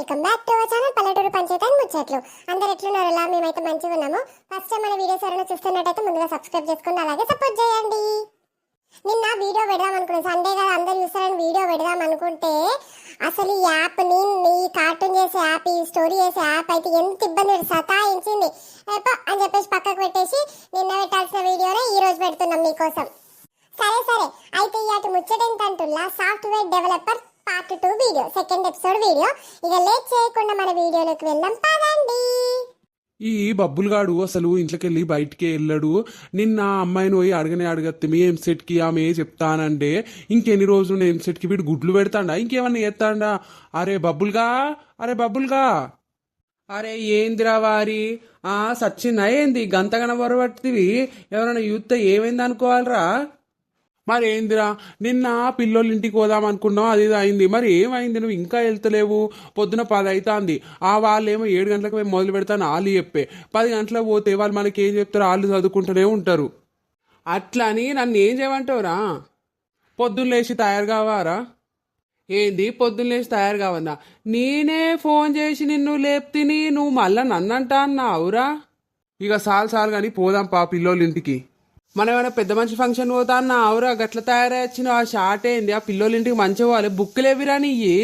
Welcome back to our channel Palleturu Panchayati and ముచ్చట్లు. అందరు ఎట్లున్నారు ఎలా మేమైతే మంచిగా ఉన్నాము. ఫస్ట్ మన వీడియోస్ ఎవరైనా చూస్తున్నట్టయితే ముందుగా సబ్స్క్రైబ్ చేసుకుని అలాగే సపోర్ట్ చేయండి. నిన్న వీడియో పెడదాం అనుకున్నాను. సండే కదా అందరు చూస్తారని వీడియో పెడదాం అనుకుంటే అసలు ఈ యాప్ని ఈ కార్టూన్ చేసే యాప్ ఈ స్టోరీ చేసే యాప్ అయితే ఎంత ఇబ్బంది సతాయించింది. అని చెప్పేసి పక్కకు పెట్టేసి నిన్న పెట్టాల్సిన వీడియోనే ఈ రోజు పెడుతున్నాం మీకోసం. సరే సరే. అయితే అటు ముచ్చట ఏంటంటుల్లా software developer video second episode video. ఇక లేట్ చేయకుండా మన వీడియోలోకి వెళ్దాం పదండి. ఈ బబ్బులుగాడు అసలు ఇంట్లోకెళ్ళి బయటికి వెళ్ళాడు. నిన్న అమ్మాయిని పోయి అడగనే అడగత్తిమి ఏం సెట్కి ఆమె చెప్తానంటే ఇంకెన్ని రోజులు ఏం సెట్కి వీడు గుడ్లు పెడతాడా? ఇంకేమన్నా చేస్తాడా? అరే బబ్బులుగా అరే బబ్బులుగా. అరే ఏందిరా వారి? ఆ సచ్చిందా ఏంది? గంతగన పొరబట్టివి ఎవరైనా యూత్ ఏమైంది అనుకోవాలరా మరి ఏందిరా? నిన్న పిల్లోళ్ళ ఇంటికి పోదాం అనుకున్నావు అది ఇది అయింది. మరి ఏమైంది? నువ్వు ఇంకా వెళ్తలేవు. పొద్దున పది అవుతుంది ఆ వాళ్ళు ఏమో ఏడు గంటలకు మేము మొదలు పెడతాను వాళ్ళు చెప్పే. పది గంటలకు పోతే వాళ్ళు మనకి ఏం చెప్తారు వాళ్ళు చదువుకుంటూనే ఉంటారు. అట్లా అని నన్ను ఏం చేయమంటావురా? పొద్దున్న లేచి తయారు కావారా? ఏంది? పొద్దున్న లేచి తయారు కావన్నా నేనే ఫోన్ చేసి నిన్ను లేపుతిని నువ్వు మళ్ళా నన్నంటా అన్నావురా? ఇక సాల్ సాల్ కానీ పోదాం పా పిల్లోళ్ళ ఇంటికి. మనం ఏమైనా పెద్ద మంచి ఫంక్షన్ పోతా అన్న ఆవురా గట్ల తయారొచ్చిన ఆ షార్ట్ ఏంది? ఆ పిల్లోళ్ళ ఇంటికి మంచిగా పోవాలి. బుక్కులు ఎవిరా నీయి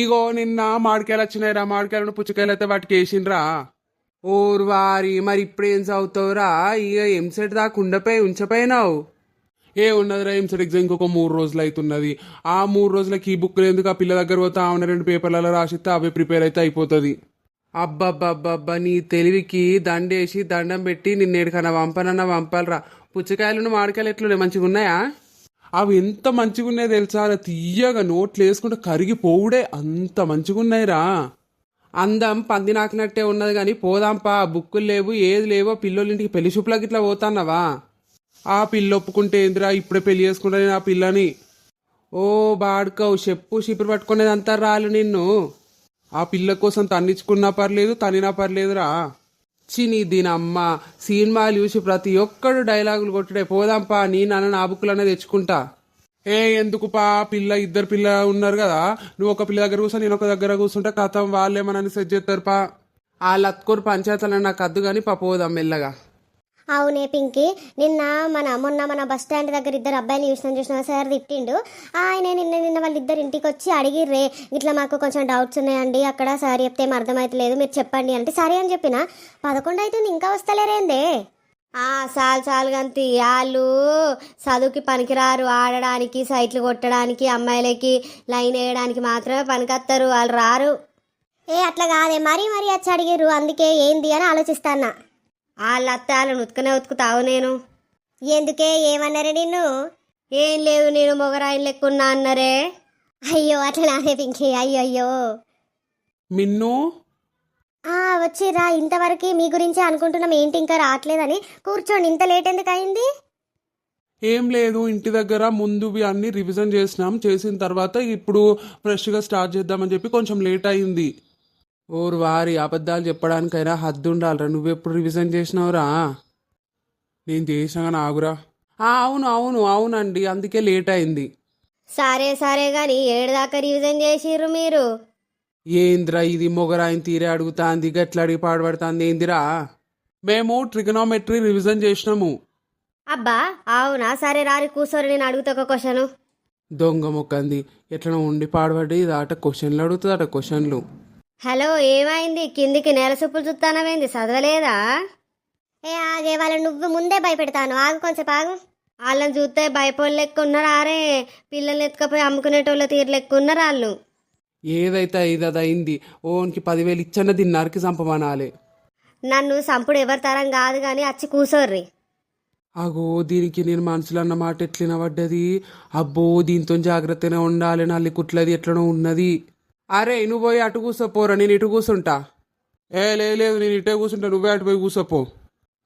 ఇగో నిన్న మామిడికాయలు వచ్చినాయిరా మామిడికాయలను పుచ్చకాయలు అయితే వాటికి వేసిండ్రా. ఓర్ వారి మరి ఇప్పుడు ఏం చదువుతావురా? ఇక ఎంసెట్ దాకా ఉండపోయి ఉంచపోయినావు ఏ ఉన్నదిరా ఎంసెట్ ఎగ్జామ్ ఇంకొక మూడు రోజులు అవుతున్నది ఆ మూడు రోజులకి ఈ బుక్లు ఎందుకు ఆ పిల్ల దగ్గర పోతే? ఆమె రెండు పేపర్లలో రాసిస్తే అవే ప్రిపేర్ అయితే అయిపోతుంది. అబ్బబ్బబ్బబ్బా నీ తెలివికి దండేసి దండం పెట్టి నిన్నేడికన్నా వంపనన్నా వంపాలరా. పుచ్చకాయలను మామిడికాయలు ఎట్లున్నాయి? మంచిగా ఉన్నాయా? అవి ఎంత మంచిగా ఉన్నాయి తెలుసా? అలా తీయగా నోట్లు వేసుకుంటే కరిగిపోవుడే. అంత మంచిగా ఉన్నాయిరా అందం పంది నాకినట్టే ఉన్నది కానీ పోదాంపా బుక్కులు లేవు ఏది లేవో పిల్లోళ్ళ ఇంటికి పెళ్ళి చూపులకి ఇట్లా పోతాన్నావా? ఆ పిల్ల ఒప్పుకుంటే ఏందిరా? ఇప్పుడే పెళ్ళి చేసుకుంటా నేను ఆ పిల్లని. ఓ బాడుకవు చెప్పు షిపిరి పట్టుకునేది అంతా రాలు నిన్ను. ఆ పిల్ల కోసం తన్నించుకున్నా పర్లేదు తనినా పర్లేదురా. చిని దీని అమ్మ సినిమాలు చూసి ప్రతి ఒక్కడు డైలాగులు కొట్టుడే. పోదాంపా నీ నాన్న నా బుక్కులనే తెచ్చుకుంటా. ఏ ఎందుకు పా పిల్ల ఇద్దరు పిల్ల ఉన్నారు కదా. నువ్వు ఒక పిల్ల దగ్గర కూర్చో నేను ఒక దగ్గర కూర్చుంటే. కథం వాళ్ళేమనని సెట్ చేస్తారు పా. ఆ లత్కూరు పంచాయతీలను నాకు అద్దు కానీ పా పోదాం మెల్లగా. అవునే పింకి. నిన్న మన మొన్న మన బస్ స్టాండ్ దగ్గర ఇద్దరు అబ్బాయిలు చూసిన చూసిన సార్ తిట్టిండు. ఆయన నిన్న నిన్న వాళ్ళిద్దరు ఇంటికి వచ్చి అడిగిర్రే ఇట్లా మాకు కొంచెం డౌట్స్ ఉన్నాయండి. అక్కడ సార్ చెప్తే ఏం అర్థమవుతలేదు మీరు చెప్పండి అంటే సరే అని చెప్పిన. పదకొండు అవుతుంది ఇంకా వస్తలేరేందే? ఆ చాలు చాలు గంతి. వాళ్ళు చదువుకి పనికిరారు. ఆడడానికి సైట్లు కొట్టడానికి అమ్మాయిలకి లైన్ వేయడానికి మాత్రమే పనికొస్తారు వాళ్ళు రారు. ఏ అట్లా కాదే. మరీ మరీ వచ్చి అడిగిర్రు. అందుకే ఏంది అని ఆలోచిస్తానా వాళ్ళ అత్త వాళ్ళని ఉతుకునే ఉతుకుతావు నేను. ఎందుకే? ఏమన్నారే నిన్ను? ఏం లేదు నేను మొగరాయిని లెక్కున్నా అన్నారే. అయ్యో అట్లా నాదే పింకి అయ్యో అయ్యో. మిన్ను? ఆ వచ్చిరా ఇంతవరకు మీ గురించి అనుకుంటున్నాం. ఏంటి ఇంకా రావట్లేదని. కూర్చోండి ఇంత లేట్ ఎందుకు అయింది? ఏం లేదు. ఇంటి దగ్గర ముందువి అన్ని రివిజన్ చేసినాం. చేసిన తర్వాత ఇప్పుడు ఫ్రెష్గా స్టార్ట్ చేద్దామని చెప్పి కొంచెం లేట్ అయింది. ఓరు వారి అబద్ధాలు చెప్పడానికైనా హద్దు ఉండాలిరా నువ్వెప్పుడు రివిజన్ చేసినావురా? నేను చేసినా ఆగురా అవును అవును అవునండి. అందుకే లేట్ అయింది సరే సరే గాని ఏడుదాకా రివిజన్ చేసిర్రు మీరు? ఏందిరా ఇది మొగరాయిని తీరే అడుగుతాంది గట్ల అడిగి పాడుపడుతుంది ఏందిరా? మేము ట్రిగనోమెట్రీ రివిజన్ చేసినాము. అబ్బా అవునా? సరే రారి కూర్చోరు నేను అడుగుతా ఒక క్వశ్చను. దొంగ మొక్కంది. ఎట్లా ఉండి పాడబడి ఆట క్వశ్చన్లు అడుగుతుంది అట క్వశ్చన్లు. హలో ఏమైంది? కిందికి నేల సొప్పులు చూస్తానవేంది చదవలేదా ఏ ఆగే వాళ్ళని నువ్వు ముందే భయపెడతాను. ఆగు కొంచెం ఆగు. వాళ్ళని చూస్తే లెక్క ఉన్నారు ఆరే పిల్లల్ని ఎత్తుకపోయి అమ్ముకునేటోళ్ళ తీరు లెక్క ఉన్నారు వాళ్ళు. ఏదైతే ఇది అది అయింది ఓన్కి పదివేలు ఇచ్చన్న దీన్ని చంపమనాలి నన్ను సంపుడు ఎవరి తరం కాదు కానీ వచ్చి కూసోర్రి. అగో దీనికి నేను మనసులో అన్న మాట ఎట్లిన పడ్డది అబ్బో దీంతో జాగ్రత్తగా ఉండాలి నల్లి కుట్లది ఎట్లనో ఉన్నది. అరే నువ్వు పోయి అటు కూసోపోరా నేను ఇటు కూర్చుంటా ఏ లేదు నేను ఇటే కూర్చుంటా నువ్వే అటు పోయి కూసోపో.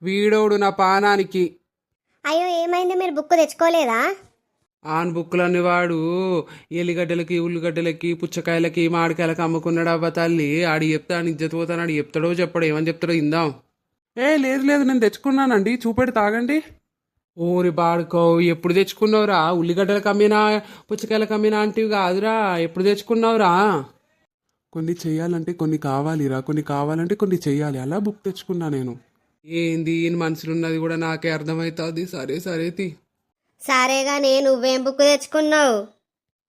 వీడోడు నా పానానికి. అయ్యో ఏమైంది? మీరు బుక్ తెచ్చుకోలేదా? ఆన్ బుక్కులన్నీ వాడు. ఎల్లిగడ్డలకి ఉల్లిగడ్డలకి పుచ్చకాయలకి మామిడికాయలకి అమ్ముకున్నాడు అవ్వ తల్లి. ఆడి చెప్తా అని ఇజ్జత్ పోతాను ఆడు చెప్తాడో చెప్పడో ఏమని చెప్తాడో ఇందాం. ఏ లేదు లేదు నేను తెచ్చుకున్నానండి. చూపెడి తాగండి. ఓరి బాడుకో ఎప్పుడు తెచ్చుకున్నావురా? ఉల్లిగడ్డలకు అమ్మినా పుచ్చకాయలకు అమ్మినా అంటివి కాదురా. ఎప్పుడు తెచ్చుకున్నావురా? కొన్ని చేయాలంటే కొన్ని కావాలిరా. కొన్ని కావాలంటే కొన్ని చెయ్యాలి. అలా బుక్ తెచ్చుకున్నా నేను. ఏంది? ఈయన మనసులో ఉన్నది కూడా నాకే అర్థమవుతుంది సరే సరే తి. సరేగా నేను నువ్వేం బుక్ తెచ్చుకున్నావు?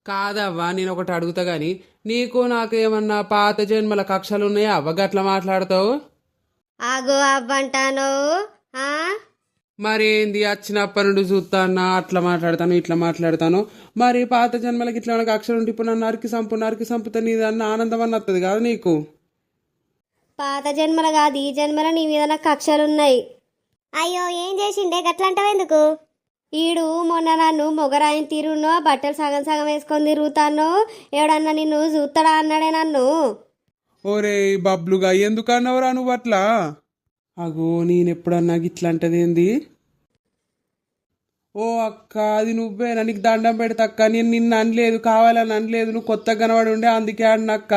కాదవ్వా నేను ఒకటి అడుగుతా గాని. నీకు నాకు ఏమన్నా పాత జన్మల కక్షలు ఉన్నాయా అవ్వ గట్ల మాట్లాడతావు? ఆగో అవ్వంటాను? ఆ? మరేంది వచ్చినప్పటి నుండి చూస్తానా అట్లా మాట్లాడతాను ఇట్లా మాట్లాడతాను. మరి పాత జన్మలకి ఇట్లా నాకు అక్షరం ఉంటే ఇప్పుడు నన్ను నరికి సంపు నరికి సంపుతా నీదన్న ఆనందం అన్న వస్తుంది కాదు నీకు? పాత జన్మల కాదు ఈ జన్మల నీ మీద నాకు కక్షలు ఉన్నాయి. అయ్యో ఏం చేసిండే? గట్లంటావు ఎందుకు? ఈడు మొన్న నన్ను మొగరాయిని తీరును బట్టలు సగం సగం వేసుకొని తిరుగుతాను ఎవడన్నా నిన్ను చూస్తాడా అన్నాడే నన్ను? ఓరే బబ్లుగా ఎందుకన్నావురా నువ్వు అట్లా? అగో నేను ఎప్పుడన్నా ఇట్లా అంటదేంది ఓ అక్క అది నువ్వేనా? నీకు దండం పెడతా అక్క. నేను నిన్ను అనలేదు కావాలని అనలేదు. నువ్వు కొత్తగా కనబడి ఉండే అందుకే అన్నక్క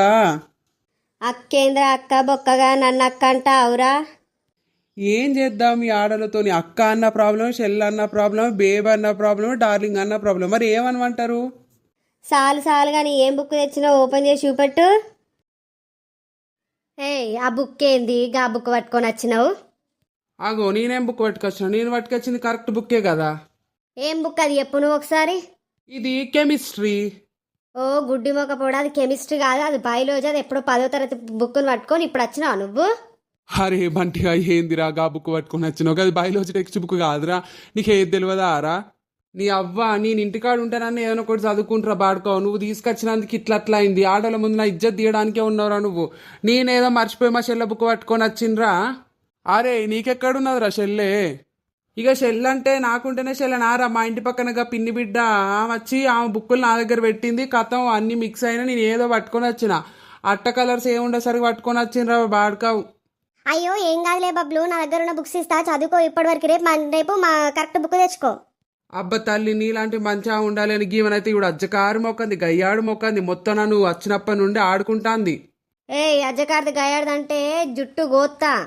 అక్కేంద్ర అక్క బొక్కగా నన్ను అక్క అంటావురా? ఏం చేద్దాం ఈ ఆడలతోని? అక్క అన్న ప్రాబ్లం షెల్ అన్న ప్రాబ్లం బేబ్ అన్న ప్రాబ్లం డార్లింగ్ అన్న ప్రాబ్లం మరి ఏమనమంటారు? సాలు సాలు కానీ ఏం బుక్ తెచ్చినావు ఓపెన్ చేసి చూపెట్టు. ఏయ్ ఆ బుక్ ఏంది? గా బుక్ పట్టుకొని వచ్చినావు? అగో నేనేం బుక్ పట్టుకొచ్చిన? నేను పట్టుకొచ్చింది కరెక్ట్ బుక్కే కదా? ఏం బుక్ అది? చెప్పు నువ్వు ఒకసారి. ఇది కెమిస్ట్రీ ఓ గుడ్డి మొక్క పొడ అది కెమిస్ట్రీ కాదు. అది బయాలజీ అది ఎప్పుడో పదో తరగతి బుక్ని పట్టుకొని ఇప్పుడు వచ్చినావు నువ్వు? అరే బంటిగా ఏందిరా గా బుక్ పట్టుకుని వచ్చినావు. అది బయాలజీ టెక్స్ట్ బుక్ కాదురా. నీకు ఏది తెలియదా రా నీ అవ్వ నేను ఇంటికాడ ఉంటానని ఏదైనా ఒకటి చదువుకుంటారా బాడుకో. నువ్వు తీసుకొచ్చినందుకు ఇట్లా అట్లా అయింది. ఆడల ముందు నా ఇజ్జత్ తీయడానికే ఉన్నావురా నువ్వు. నేనేదో మర్చిపోయి మా చెల్లె బుక్ పట్టుకొని వచ్చిండ్రా? అరే నీకెక్కడున్నదిరా చెల్లె? ఇక షెల్ అంటే నాకుంటేనే షెల్ నారా మా ఇంటి పక్కన పిన్ని బిడ్డ. ఆమె వచ్చి ఆమె బుక్కులు నా దగ్గర పెట్టింది. కథం అన్ని మిక్స్ అయినా నేను ఏదో పట్టుకొని వచ్చిన. అట్ట కలర్స్ ఏముండేసరికి పట్టుకొని వచ్చిండ్రా బాడుకావు అయ్యో ఏం కాదులే బబ్లు. నా దగ్గర ఉన్న బుక్స్ ఇస్తా. చదువుకో ఇప్పటివరకు. రేపు రేపు మా కరెక్ట్ బుక్ తెచ్చుకో. అబ్బ తల్లి నీలాంటి మంచిగా ఉండాలి అని గీవనైతే ఇప్పుడు అజ్జకారు మొక్కంది గయ్యాడు మొక్కంది. మొత్తం నన్ను వచ్చినప్పటి నుండి ఆడుకుంటాంది. ఏయ్ అజ్జకార్ది గయాడదంటే జుట్టు గోత్తా.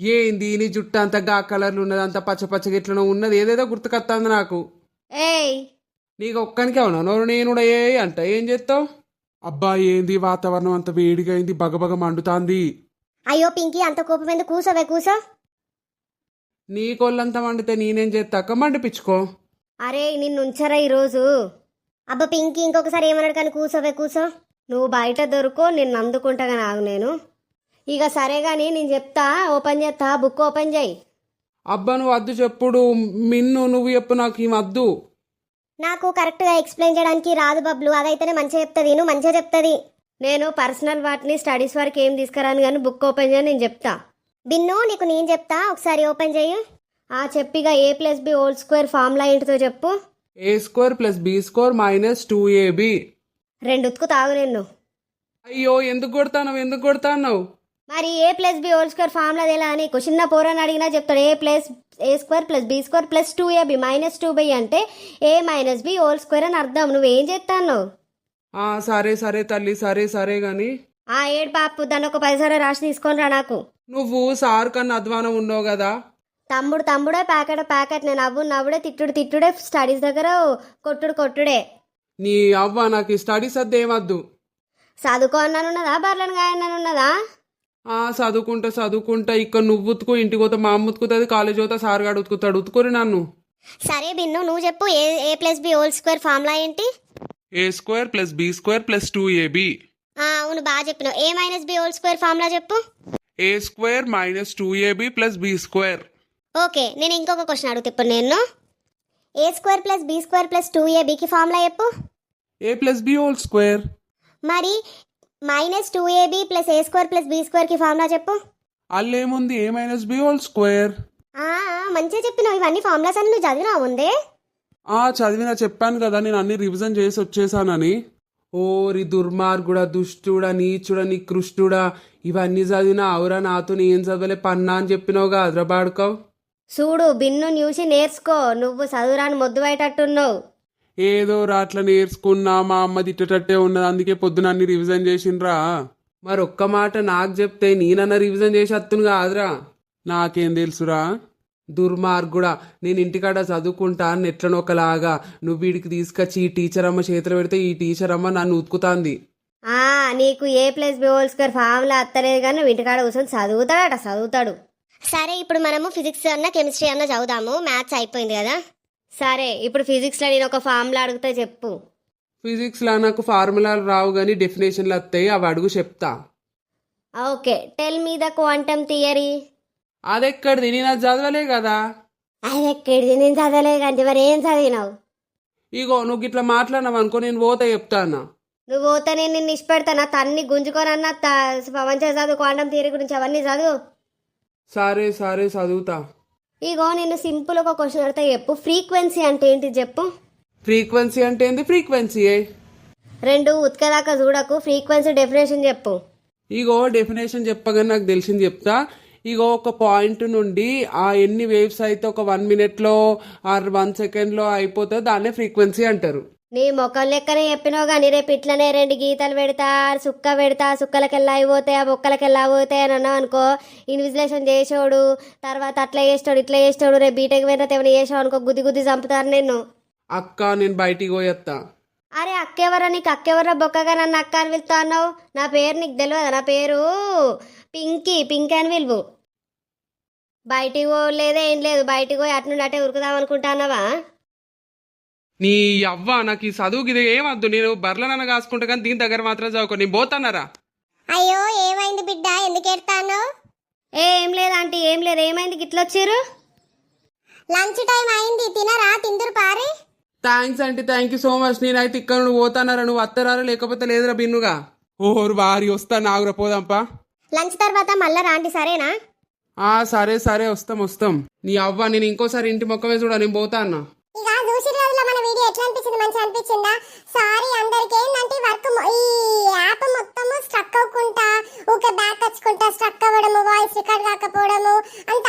ఏంది నీ జుట్టు అంత గా కలర్లు ఉన్నది అంత పచ్చ పచ్చగా ఇట్లా ఉన్నది? ఏదేదో గుర్తుకొస్తుంది నాకు. ఏయ్. నీకు ఒక్కనికే ఉన్నా నోరు నేను కూడా ఏ అంట. ఏం చేస్తావు? అబ్బా ఏంది వాతావరణం అంత వేడిగా అయింది బగబగ మండుతాంది. అయ్యో పింకీ అంత కోపం ఎందుకు కూసోవే కూసో. నీ కొల్లంతా మండితే నేనేం చేస్తాక మండిపించుకో. అరే నిన్ను ఉంచరా ఈరోజు? అబ్బా పింకీ ఇంకొకసారి ఏమన్నాడు కానీ కూసోవే కూసో. నువ్వు బయట దొరుకో నిన్ను అందుకుంటాగా నాకు నేను. ఇక సరే కానీ నేను చెప్తా ఓపెన్ చేస్తా బుక్ ఓపెన్ చేయి. అబ్బా నువ్వు వద్దు చెప్పుడు మిన్ను నువ్వు చెప్పు నాకు ఈ వద్దు నాకు కరెక్ట్గా ఎక్స్ప్లెయిన్ చేయడానికి రాదు బబ్లు అదైతేనే మంచిగా చెప్తుంది నువ్వు మంచిగా చెప్తుంది. నేను పర్సనల్ వాటిని స్టడీస్ వరకు ఏం తీసుకురాను కానీ బుక్ ఓపెన్ చేయని నేను చెప్తా. బిన్ను నీకు నేను చెప్తా ఒకసారి ఓపెన్ చేయి. ఆ చెప్పిగా A plus B whole square formula ఏంటితో చెప్పు. A square plus B square minus two AB రెండు ఉతుకు తాగు నిన్ను. అయ్యో ఎందుకు కొడతావు ఎందుకు కొడతావు మరి A plus B whole square formula ఎలా నీకు? చిన్న పోరని అడిగినా చెప్తాడు A plus A square plus B square plus two AB minus two by అంటే A minus B whole square అని అర్థం. నువ్వేం చేస్తాను ఆ సరే సరే తల్లి సరే సరే గాని. ఆ ఏడు పాపు దాన్ని ఒక పైసలు రాసి తీసుకొని రా నాకు. నువ్వు సార్ కన్నా అధ్వానం ఉన్నావు కదా. తమ్ముడు తమ్ముడే ప్యాకెట్ ప్యాకెట్. నేను నవ్వు నవ్వుడే తిట్టుడు తిట్టుడే స్టడీస్ దగ్గర కొట్టుడు కొట్టుడే. నీ అవ్వ నాకు స్టడీస్ అద్దు ఏమద్దు. చదువుకో అన్నానున్నదా? బర్లను గాయన్నానున్నదా ఆ చదువుకుంటా చదువుకుంటా. ఇక్కడ నువ్వు ఉతుకు ఇంటికి పోతా మా అమ్మ ఉతుకుతుంది కాలేజ్ పోతా సార్ గాడు ఉతుకుతాడు. ఉతుకురి నన్ను. సరే బిన్ను నువ్వు చెప్పు A A plus B whole square formula ఏంటి? A square plus B square plus two AB ఆ, అవును బాగా చెప్పినావు. A minus B whole square formula చెప్పు. A square minus two AB plus B square. Okay నేను ఇంకొక క్వశ్చన్ అడుగుతా. ఇప్పుడు నేను A square plus B square plus two ఏబికి formula చెప్పు. A plus B whole square మరి minus two AB plus A square plus B స్క్వేర్కి formula చెప్పు. అల్లేముంది A minus B whole square మంచిగా చెప్పినావు. ఇవన్నీ ఫార్ములాస్ అన్ని నువ్వు చదివినావు ముందే? ఆ చదివినా చెప్పాను కదా నేను అన్ని రివిజన్ చేసి వచ్చేసానని. ఓరి దుర్మార్గుడా దుష్టుడా నీచుడా నికృష్టుడా ఇవన్నీ చదివినా అవురా నాతో ఏం చదవలే పన్నా అని చెప్పినావుగా అద్రబాడుకోవు చూడు బిన్ను చూసి నేర్చుకో. నువ్వు చదువురాని మొద్దు బయటట్టున్నావు ఏదో రాట్ల నేర్చుకున్నా మా అమ్మ తిట్టేటట్టే ఉన్నది. అందుకే పొద్దున అన్ని రివిజన్ చేసిండ్రా. మరి ఒక్క మాట నాకు చెప్తే నేనన్నా రివిజన్ చేసి వత్తును కాదురా. నాకేం తెలుసురా? దుర్మార్గుడా నేను ఇంటికాడ చదువుకుంటా అని ఒకలాగా నువ్వు వీడికి తీసుకొచ్చి ఈ టీచర్ అమ్మ చేతులు పెడితే ఈ టీచర్ అమ్మ నన్ను ఉతుకుతాంది. ఆ నీకు A plus B whole square formula అత్తలేదు కానీ నువ్వు ఇంటికాడ కూర్చొని చదువుతాడట చదువుతాడు. సరే ఇప్పుడు మనము ఫిజిక్స్ అన్న కెమిస్ట్రీ అన్న చదువుదాము. మ్యాథ్స్ అయిపోయింది కదా? సరే ఇప్పుడు ఫిజిక్స్లో నేను ఒక ఫార్ములా అడిగితే చెప్పు. ఫిజిక్స్లో నాకు ఫార్ములాలు రావు కానీ డెఫినేషన్లు వస్తాయి అవి అడుగు చెప్తా. Okay tell me the quantum theory. అదెక్కడిది నేను అది చదవలే కదా? అది ఎక్కడిది నేను చదవలేదు కానీ మరి ఏం చదివినావు? ఇగో నువ్వు ఇట్లా మాట్లాడినావు అనుకో నేను పోతా చెప్తానా? నువ్వు పోతే నేను నిన్ను ఇష్టపెడతానా తన్ని గుంజుకోనన్నా మంచిగా చదువు క్వాంటమ్ థియరీ గురించి అవన్నీ చదువు. సరే సరే చదువుతా. ఇగో నేను సింపుల్ ఒక క్వశ్చన్ అడితే చెప్పు. ఫ్రీక్వెన్సీ అంటే ఏంటి చెప్పు. ఫ్రీక్వెన్సీ అంటే ఏంది? ఫ్రీక్వెన్సీ రెండు ఉత్కదాకా చూడకు. ఫ్రీక్వెన్సీ డెఫినేషన్ చెప్పు. ఇగో డెఫినేషన్ చెప్పగానే నాకు తెలిసింది చెప్తా. ఇగో ఒక పాయింట్ నుండి ఆ ఎన్ని వేవ్స్ అయితే ఒక వన్ మినిట్లో ఆర్ వన్ సెకండ్లో అయిపోతుందో దాన్నే ఫ్రీక్వెన్సీ అంటారు. నీ మొక్కలు లెక్కనే చెప్పినావు కానీ రేపు ఇట్లనే రెండు గీతలు పెడతా సుక్క పెడతా సుక్కలకెళ్ళా అయిపోతాయి ఆ బొక్కలకెళ్ళా అయిపోతాయి అని అన్నావు అనుకో ఇన్విజిలేషన్ చేసేవాడు తర్వాత అట్లా చేస్తాడు ఇట్లా చేస్తాడు రేపు బీటెక్ పోయిన ఏమైనా చేసావు అనుకో గుద్ది గుద్ది చంపుతారు నేను అక్క నేను బయటికి పోయేస్తా అరే అక్కెవరా నీకు అక్కెవరా బొక్కగా నన్ను అక్క అని పిలుస్తా అన్నావు? నా పేరు నీకు తెలియదా నా పేరు పింకీ పింక్ అని పిలువు. బయటికి పోలేదే ఏం లేదు. బయటికి పోయి అటు నుండి అటే ఉరుకుదాం అనుకుంటానవా నీ అవ్వ నాకు ఈ చదువుకి ఇది ఏమద్దు? నేను బర్లనన్న కాసుకుంటా కానీ దీని దగ్గర మాత్రం చదువుకో. నేను పోతానరా. అయ్యో ఏమైంది బిడ్డ? ఎందుకు ఎడతాను ఏ ఏం లేదు ఆంటీ ఏం లేదు. ఏమైంది? గిట్ల వచ్చారు? లంచ్ టైం అయింది. తినరా? తిందురు పారి. థ్యాంక్స్ అంటే థ్యాంక్ యూ సో మచ్. నేనైతే ఇక్కడ నువ్వు పోతానరా. నువ్వు వత్తరారా లేకపోతే లేదురా బిన్నుగా? ఓహోరు వారి వస్తా నాగురా పోదాంపా లంచ్ తర్వాత మళ్ళా రాండి సరేనా? ఆ సరే సరే వస్తాం వస్తాం. నీ అవ్వ నేను ఇంకోసారి ఇంటి మొక్కమే చూడ నేను పోతా అన్నా. చూసి రోజుల్లో మన వీడియో ఎట్లా అనిపించింది? మంచి అనిపించిందా? సారీ అందరికి ఏంటంటే వర్క్ ఈ యాప్ మొత్తము స్ట్రక్ అవ్వకుండా ఊకే బ్యాక్ వచ్చుకుంటా స్ట్రక్ అవ్వడము వాయిస్ రికార్డ్ కాకపోవడము అంత